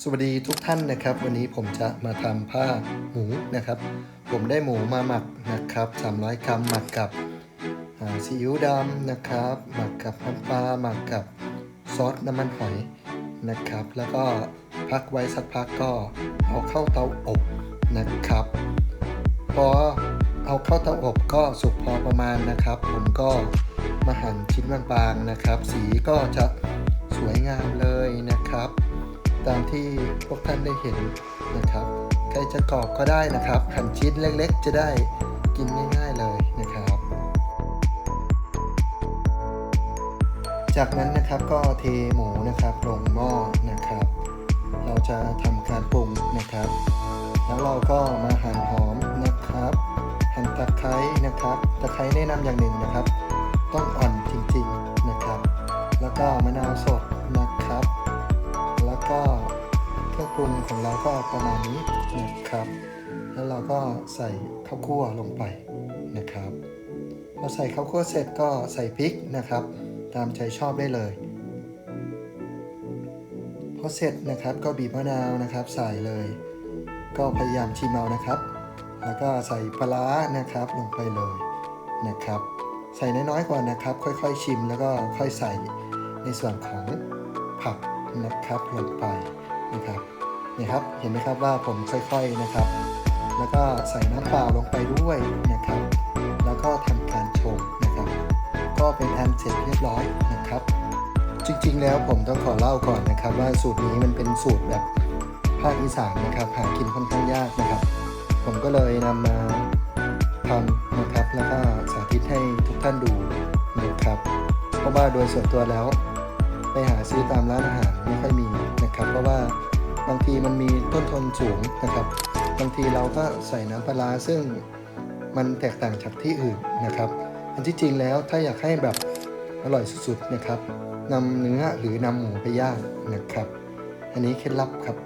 สวัสดีทุกท่านนะครับ วันนี้ผมจะมาทำผ้าหมูนะครับ ผมได้หมูมาหมักนะครับ 300 กรัมหมักกับซีอิ๊วดำนะครับ หมักกับน้ำปลาหมักกับซอสน้ำมันหอยนะครับ แล้วก็พักไว้สักพักก็เอาเข้าเตาอบนะครับ พอเอาเข้าเตาอบก็สุกพอประมาณนะครับ ผมก็มาหั่นชิ้นบางๆนะครับ สีก็จะสวยงามเลยนะครับ ตามที่พวกท่านได้เห็นนะครับใครจะกรอบก็ได้นะครับหั่นชิ้นเล็กๆ จะได้กินง่ายๆเลยนะครับ จากนั้นนะครับก็เทหมูนะครับลงหม้อนะครับ เราจะทำการปรุงนะครับ แล้วเราก็มาหั่นหอมนะครับ หั่นตะไคร้นะครับตะไคร้แนะนำอย่างหนึ่งนะครับ ต้องอ่อนจริงๆนะครับ แล้วก็มะนาวสด ปรุงของเราก็ประมาณนี้นะครับ แล้วเราก็ใส่ข้าวคั่วลงไปนะครับพอใส่ข้าวคั่วเสร็จก็ใส่พริกนะครับ ตามใจชอบได้เลยพอเสร็จนะครับก็บีบมะนาวนะครับ ใส่เลย ก็พยายามชิมเอานะครับ แล้วก็ใส่ปลาร้านะครับลงไปเลยนะครับ ใส่น้อยๆก่อนนะครับ ค่อยๆชิมแล้วก็ค่อยใส่ในส่วนของผักนะครับลงไปนะครับ นี่ครับเห็นไหมครับว่าผมค่อยๆนะครับ แล้วก็ใส่น้ำเปล่าลงไปด้วยนะครับ แล้วก็ทำการชงนะครับ ก็เป็นอันเสร็จเรียบร้อยนะครับ จริงๆ แล้วผมต้องขอเล่าก่อนนะครับ ว่าสูตรนี้มันเป็นสูตรแบบภาคอีสานนะครับ หากินค่อนข้างยากนะครับ ผมก็เลยนำมาทำนะครับแล้วก็สาธิตให้ทุกท่านดูนะครับ เพราะว่าโดยส่วนตัวแล้ว ไปหาซื้อตามร้านอาหารไม่ค่อยมีนะครับเพราะว่าบางทีมันมีต้นทุนสูงนะครับบางทีเราก็ใส่น้ำปลาร้าซึ่งมันแตกต่างจากที่อื่นนะครับ อันที่จริงแล้วถ้าอยากให้แบบอร่อยสุดๆนะครับนำเนื้อหรือนำหมูไปย่างนะครับ อันนี้เคล็ดลับครับ